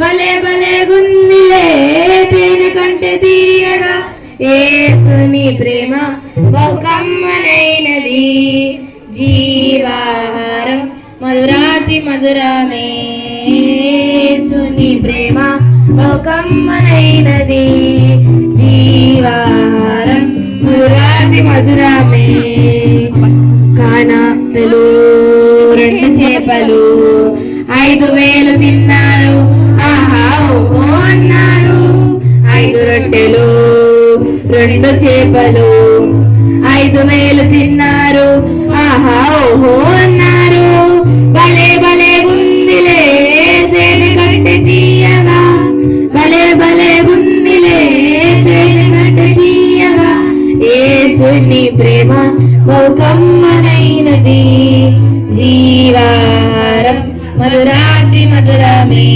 భలే భలే గుందిలే తేనె కంటే తీయగా. ఏసుని ప్రేమ బహుకమ్మనైనది జీవాహారం మధురాతి మధురమే. సుని ప్రేమ బహుకమ్మనైనది జీవాహారం మధురాతి మధురమే. కానాపెలు రెండు చేపలు ఐదు వేలు తిన్న రెండు చేపలు ఐదు వేలు తిన్నారు. ఆహా ఓహో అన్నారు. భలే భలే గుందిలే తేనె కంటే తీయగా. భలే భలే గుందిలే తేనె కంటే తీయగా. ఏసుని ప్రేమ బహుకమ్మనైనది. జీవారం మధురాతి మధురమే.